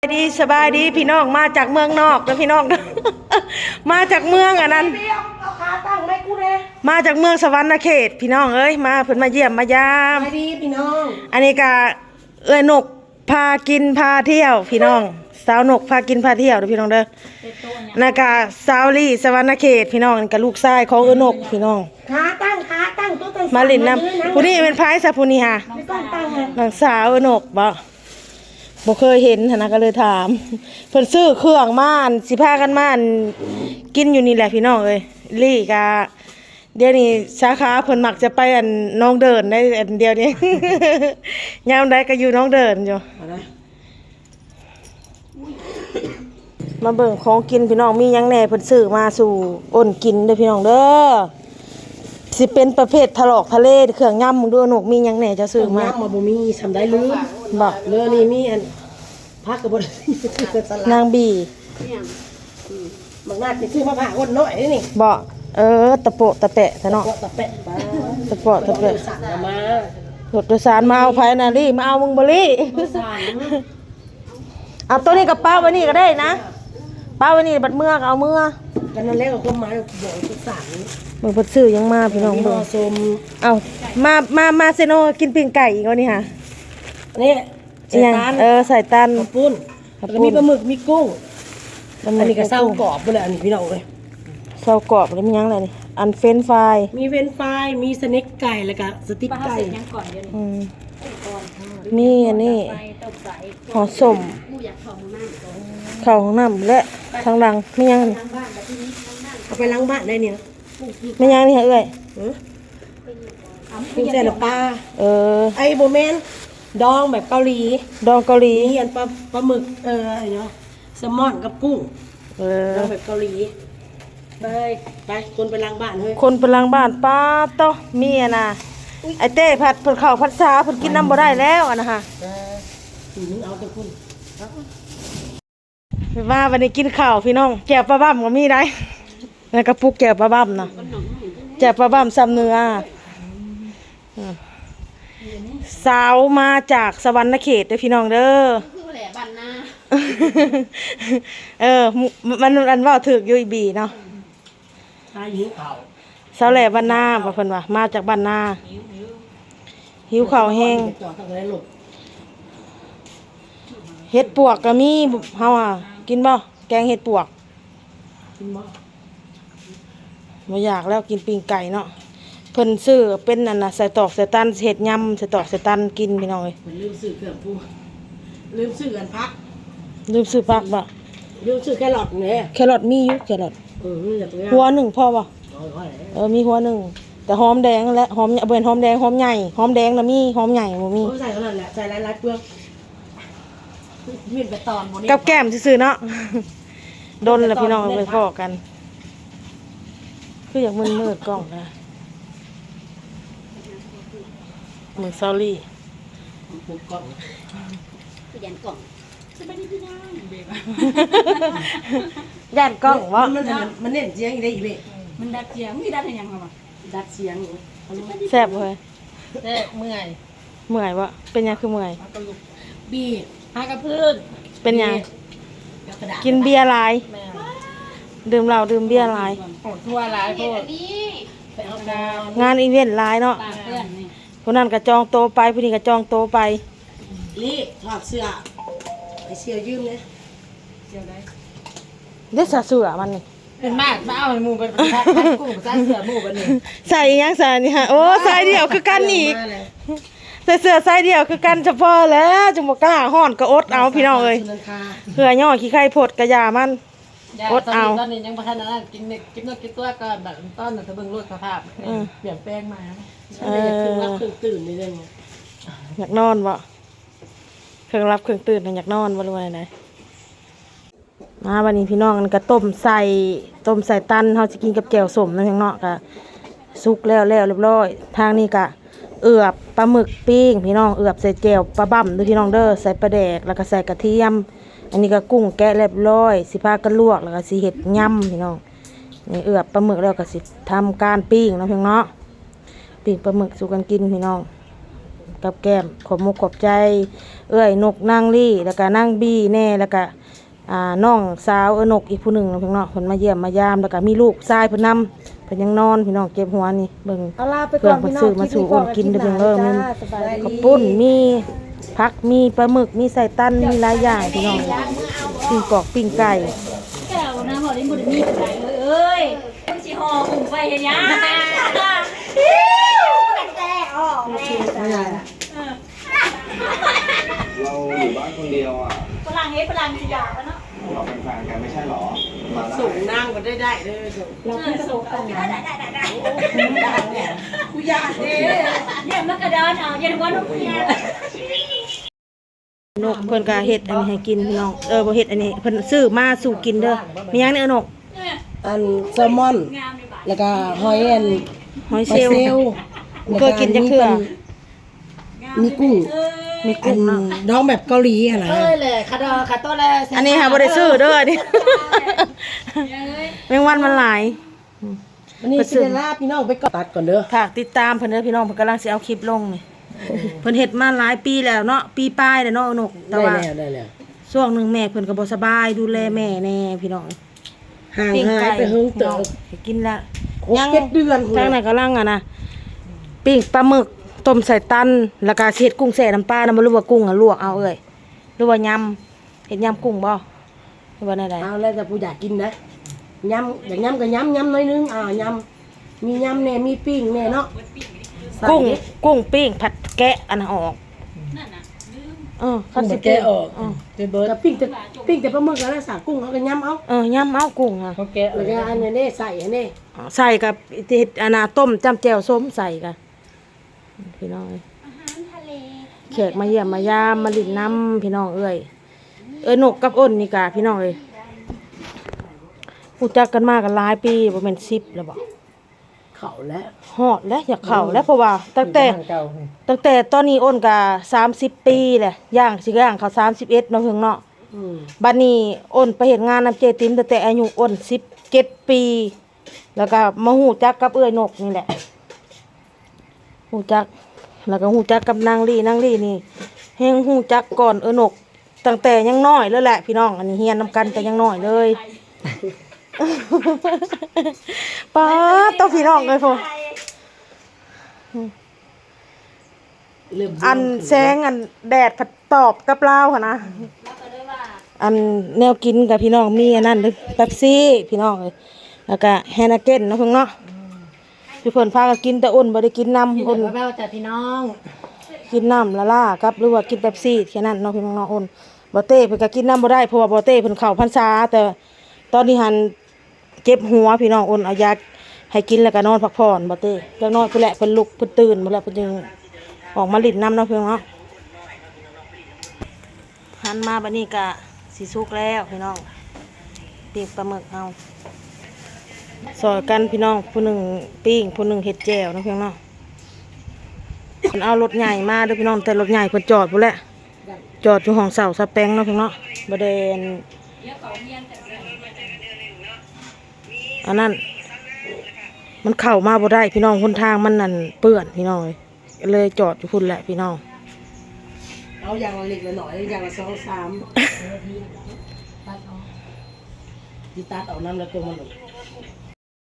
สบายดีสบายดีพี่น้องมาจากเมืองนอกนะพี่น้อง มาจากเมืองอันนั้น เบี้ยวเอาขาตั้งไหมกูเลยมาจากเมืองสวรรณเขต พี่น้องเอ้ยมาเพิ่นมาเยี่ยมมายาม ไปดีพี่น้องอันนี้ก็เอ้ยนกพากินพาเที่ยว พี่น้อง สาวนกพากินพาเที่ยวเด้อพี่น้องเด้อนาก็สาวลี่สวรรณเขต พี่น้องนี่ก็ลูกชายของเอ้ยนกพี่น้อง ขาตั้งขาตั้งตัวตั้งมาเลินน้ำผู้นี้เป็นพายซะผู้นี้ค่ะไม่ต้องตั้งเลยนางสาวเอ้ยนกบ่ บ่เคยเห็นหั้นนะก็เลยถาม เพิ่นซื้อเครื่องม่านสิพากันม่านกินอยู่นี่แหละพี่น้องเอ้ยลี่กะเดี๋ยวนี้สาขาเพิ่นมักจะไปอันน้องเดินได้อันเดียวนี้ ยามใดก็อยู่น้องเดินอยู่มาเบิ่งของกินพี่น้องมีหยังแหน่เพิ่นซื้อมาสู่อ้นกินเด้อพี่น้องเด้อ สิเป็นประเภททะลอกทะเลเครื่องย่ำมึงดูหนกมีหยังแหน่จะซื้อมา น้ำมาบ่มีทำได้ลืมบ่เรือนี่มีอันพักกับบนสลัดนางบีบางนาดนี่ซื้อมาผ่าคนน้อยนี่บ่เออ ตะโปะตะแปะซะเนาะก็ตะแปะมาตะโปะตะแปะสั่งมารถโดยสารมาเอาไผน่ะลี่มาเอามึงบ่ลี่สั่งเอาตัวนี้กับป้าไว้นี่ก็ได้นะป้าไว้นี่บัดเมื่อก็เอาเมื่อกันนั่นแหละก็คนมาบอกทุกสั่ง มึงเพิ่นซื้อหยังมาพี่น้องพี่น้เบิ่องงสมเอามามามาเซโนกินปิ้งไก่อีกแล้วนี่ค่ะนี่อิหยังตาลเออใส่ตัน ข้าวปุ้นข้าวแล้วปุ้นมีปลาหมึกมีกุ้งอัอันนี้ก็เศร้ากรอบไปเลยอันนี้พี่น้องเลยเศร้ากรอบแล้วมีหยังอะไรนี่อันเฟรนช์ฟรายมีเฟรนช์ฟรายมีสเน็กไก่แล้วก็สติ๊กไก่อืมมีอันนี้ห่อสมเข้าห้องน้ำและทางหลังมีหยังนี่เอาไปล้างบ้านได้เนี่ย มีหยังนี่ฮะเอ้ยเออกุ้งแซ่น้ำปลาเออ ไอ้โบแมนดองแบบเกาหลี ดองเกาหลีมีอันปลาปลาหมึกเอออะไรเนาะแซลมอนกับกุ้งเออดองแบบเกาหลีไปไปคนไปล้างบ้านเฮ้ยคนไปหลังบ้านป้าโตะมีอะนะไอเต้ผัดเพิ่นข้าวผัดชาเพิ่นกินน้ำบ่ได้แล้วอะนะฮะเออมึงเอาแต่คุณว่าวันนี้กินข้าวพี่น้องแจ่วปลาบ้ํก็มีได้ แล้วกระปุกแจ่วปลาบ้ํนะแจ่วปลาบ้ํซ้ำเนื้ออืมสาวมาจากสวรรณเขตเด้อพี่น้องเด้อคือแหละบันนาเออ มันมันอันเว่าถึกอยู่อีบีเนาะชายหิวเข่าวสาวแหล่บ้านนาบ่เพิ่นว่ามาจากบ้านนาหิวข้าวแห้งจอดทางไหนหลบเห็ดปวกก็มีเฮาอะกินบ่แกงเห็ดปวกกินบ่ บ่อยากแล้วกินปิ้งไก่เนาะเพิ่นซื้อเป็นนั่นน่ะใส่ตอกใส่ตันเห็ดยำใส่ตอกใส่ตันกินพี่น้องเอ้ยมันลืมซื้อเครื่องปรุงลืมซื้อกันพักลืมซื้อผักบ่ลืมซื้อแครอทเนี่ยแครอทมีอยู่แครอทเออนี่จากเนี้ยหัวหนึ่งพอบ่เอาไว้เลยเออมีหัวหนึ่งแต่หอมแดงและหอมเบิ่นหอมแดงหอมใหญ่หอมแดงน่ะมีหอมใหญ่บ่มีเอาใส่เท่านั้นแหละใส่หลายๆเปลือกมีดไปตอนบนนี้กับแก้มซื่อๆเนาะโดนแล้วพี่น้องเอาไปพอกัน คืออยากมืดมืดๆกล้องนะมือซอรี่ปลูกกล่องคือยันกล่องย่านกล้องวะมันมันมันเน้นเสียงอีกได้อีกเลยมันดัดเสียงมีดัดให้ยังครับดัดเสียงอยู่แซ่บเลยเด้เมื่อย เมื่อยวะเป็นยังคือเมื่อยบีบหากระพื้นเป็นยังกระดาษกินเบียร์หลายแม่ ดื่มเหล้าดื่มเบียร์หลายโหทั่วหลายโพดไปเอาดาวงานอีเวนต์หลายเนาะตามเพื่อนนี่คนนั้นก็จองโตะไปผู้นี้ก็จองโตะไปลี่ถอดเสื้อไอเสื้อยืมเนี่ยเดี๋ยวได้เด็ดสะเสือมันนี่เป็นมากมาเอาให้หมู่เป็นประทัดกุ้งซ่าเสือหมู่กันนี่ใส่อีหยังใส่นี่ฮะโอ้ใส่เดียวคือกันอีกมาเลยใส่เสื้อใส่เดียวคือกันเฉพาะแล้วจุมกล้าห่อนก็อดเอาพี่น้องเอ้ยสุนันทาเพื่อย่อขี้ไข่พดกระยามัน อดเอาตอนนี้ยังประทันนั้นกินเน็กกินนกกินตัวก่อนแบบต้นน่ะจะเบิ่งรูดสภาพอืมเปลี่ยนแปลงมาเอเอออรับตื่นตื่นในเรื่องเนี้ยอยากนอนวะเครื่องรับเครื่องตื่นน่ะอยากนอนบ่รู้ว่าไหนมาวันนี้พี่น้องกันก็ต้มใส่ต้มใส่ตันเฮาสิกินกับแจ่วส้มนั่นเองเนาะก็สุกแล้วแล้วเรียบร้อย ทางนี้ก็เอือบปลาหมึกปิ้งพี่น้องเอือบใส่แจ่วปลาบั่มด้วยพี่น้องเด้อใส่ปลาแดกแล้วก็ใส่กระเทียม อันนี้ก็กุ้งแกะเรียบร้อย สิพากันลวกแล้วก็สิเฮ็ดยำพี่น้องนี่เอือบปลาหมึกแล้วก็สิทำการปิ้งเนาะพี่น้องเนาะปิ้งปลาหมึกสู่กันกินพี่น้อง กับแก้มขอบมุกขอบใจ เอ้ยนกนางลี่แล้วก็นางบี้แน่แล้วก็อ่าน้องสาวเอ้ยนกอีกผู้หนึ่งเนาะพี่น้องเพิ่นมาเยี่ยมมายามแล้วก็มีลูกชายเพิ่นนำเพิ่นยังนอนพี่น้องเก็บหัวนี่เบิ่งเอาลาไปก่อนพี่น้องเพื่อนมาสู่อ้นกินเด้อเพิ่นเด้อมันสบายข้าวดีปุ้นมี ผักมีปลาหมึกมีใส่ตันมีหลายอย่างพี่น้องปิ้งกอกปิ้งไก่แก้วนะหอได้หมดมีอะไรเลยเอ้ยคุณสิหออุ่มไปเห็นยังแต่ออกแม่เราอยู่บ้านคนเดียวอะฝรั่งเฮ็ดฝรั่งสิอยากแล้วเนาะเราเป็นแฟนกันไม่ใช่หรอมาได้สูงนั่งก็ได้ได้เลยสูงเราคือโศกกันนะกูอยากเด้เนี่ยมันกระดานเอาอย่าว่าน้องเมีย นกเพิ่นก็เฮ็ดอันนี้ให้กินพี่น้องเออบ่เฮ็ดอันนี้เพิ่นซื้อมาสู่กินเด้อมีหยังเนี่ยเออนกอันแซลมอนงามในบ้านแล้วก็หอยแอนหอยหเชอยลล์เซลล์เคยกินจักเทื่อ มีกุ้งมีกุ้งเนาะน้องแบบเกาหลีอะนะเอ้ยเลยคาดอคาโต้เลยอันนี้ค่ะบ่ได้ซื้อเด้ออันนี้ แมงวันมันหลายวันนี้สิได้ลาพี่น้องไปก่อนตัดก่อนเด้อ ฝากติดตามเพิ่นเด้อพี่น้องเพิ่นกำลังสิเอาคลิปลงนี่ เพิ่นเฮ็ดมาหลายปีแล้วเนาะปีปลายแล้วเนาะเออนกแต่ได้ว่าแล้วได้แล้วช่วงหนึงแม่เพิ่นก็บ่สบายดูแลแม่แน่พี่น้องห่างหายไปเฮิงเติบให้กินละหกเจ็ดเดือนทางไหนกำลังอะนะปิ้งปลาหมึกต้มใส่ตันแล้วก็เฮ็ดกุ้งแช่น้ำปลานะบ่รู้ว่ากุ้งอะลวกเอาเอ้ยหรือว่ายำเฮ็ดยำกุ้งบ่หรือว่าไดเอาแล้วแต่ผู้อยากกินนะยำอยากยำก็ยำยำหน้อยนึงอ่ายำมียำแน่มีปิ้งแน่เนาะใส่กุ้งดิกุ้งปิ้งผัด แกะอันนั้นออกนั่นน่ะลืมเออขั้คันนสิสิแกะออกเออไปเบิร์ดปิ้งแต่ปิ้งแต่ปลาหมึกแล้วสากุ้งเขาก็ยำเอาเออยำเอากุ้งอะเขาแกะแล้วก็อันนี้เด้ใส่อันนี้ใส่กับที่เฮ็ดอันน่ะต้มจำแจ่วส้มใส่กันพี่น้องเอ้ยอาหารทะเลแขกมาเยี่ยมมายามมาลินน้ำพี่น้องเอ้ยเอ้ยนกกับอ้นนี่กะพี่น้องเอ้ยรู้จักกันมากันหลายปีบ่แม่น10แล้วบ่ เขาแล้วฮอดแล้วอยากเข้าแล้วเพราะว่าตั้งแต่ตั้งแต่ตอนนี้อ้นก็30ปีแหละย่างสิย่างเขา31เนาะเพิ่งเนาะอืมบัดนี้อ้นไปเฮ็ดงานนำเจติมตั้งแต่อายุอ้น17ปี แล้วก็มาฮู้จักกับเอ้ยนกนี่แหละฮู้จัก แล้วก็ฮู้จักกับนางลี่นางลี่นี่แฮงฮู้จักก่อนเอ้ยนกตั้งแต่ยังน้อยเลยแหละพี่น้องอันนี้เฮียนนำกันแต่ยังน้อยเลย ป้าดต้องพี่น้องเลยพ่อเริ่มอันแสงอันแดดผัดตอบกับลาวค่ะนะแล้วก็ได้ว่าอันแนวกินกับพี่น้องมีอันนั้นเด้อเป๊ปซี่พี่น้องเลยแล้วก็แฮนาเก้นเนาะเพิ่งเนาะพี่เพิ่นพากันกินแต่อ้นบ่ได้กินน้ำกินอ้นกับแม่จ้ะพี่น้อง กินน้ำละล่ากับหรือว่ากินเป๊ปซี่แค่นั้นเนาะพี่น้องเนาะอ้นบ่เต้เพิ่นก็กินน้ำบ่ได้เพราะว่าบ่เต้เพิ่นเข้าพรรษาแต่ตอนนี้หัน เจ็บหัวพี่น้องอ้นเอายาให้กินแล้วก็นอนพักผ่อนบ่เต้จักหน้อยเพิ่นแหละเพิ่นลุกเพิ่นตื่นบ่แล้วเพิ่นจึงออกมาลิ้นน้ำเนาะพี่น้องเนาะหันมาบัดนี้ก็สิสุกแล้วพี่น้องปิ้งปลาหมึกเอาซอยกันพี่น้องผู้หนึ่งปิ้งผู้หนึ่งเฮ็ดแจ่วนาะพี่น้องเนาะเพิ่นเอารถใหญ่มาด้อพี่น้องแต่รถใหญ่เพิ่นจอดพุ่นแหละจอดอยู่ห้องเสาสแปงเนาะพี่น้องเนาะบ่ได้อัน อันนั้น มันเข้ามาบ่ได้พี่น้องหนทางมันนั่นเปื้อนพี่น้องเลยก็เลยจอดอยู่พุ่นแหละพี่น้อง เอาอย่างละเล็กละหน่อยอย่างละสองสามที่ตัดเอานั่นแล้วตัวมัน